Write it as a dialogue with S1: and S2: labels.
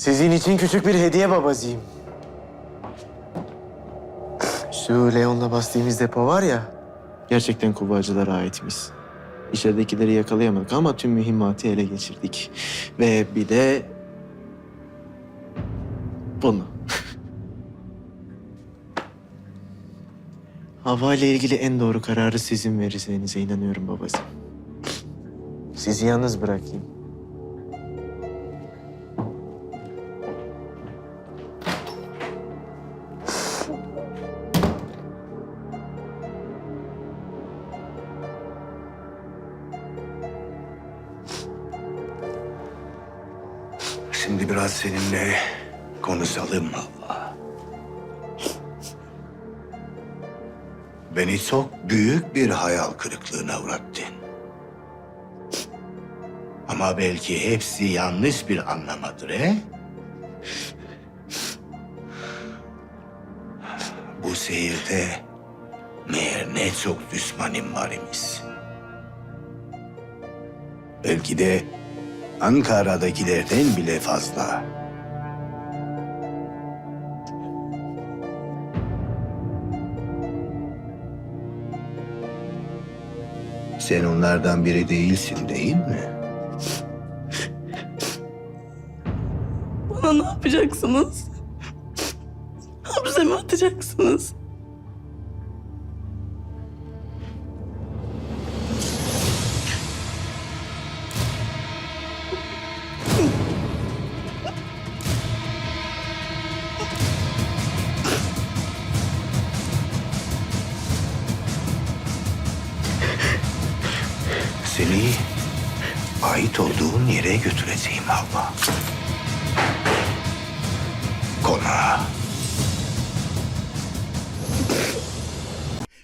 S1: Sizin için küçük bir hediye babacığım. Şu Leon'la bastığımız depo var ya, gerçekten kuvvacılara aitmiş. İçeridekileri yakalayamadık ama tüm mühimmatı ele geçirdik. Ve bir de bunu. Hava ile ilgili en doğru kararı sizin vereceğinize inanıyorum babacığım. Sizi yalnız bırakayım.
S2: Şimdi biraz seninle konuşalım Havva. Beni çok büyük bir hayal kırıklığına uğrattın. Ama belki hepsi yanlış bir anlamadır he? Bu şehirde meğer ne çok düşmanım var imiş. Belki de Ankara'dakilerden bile fazla. Sen onlardan biri değilsin değil mi?
S3: Bana ne yapacaksınız? Hapse mi atacaksınız?
S2: Seni ait olduğun yere götüreceğim Havva. Konağa.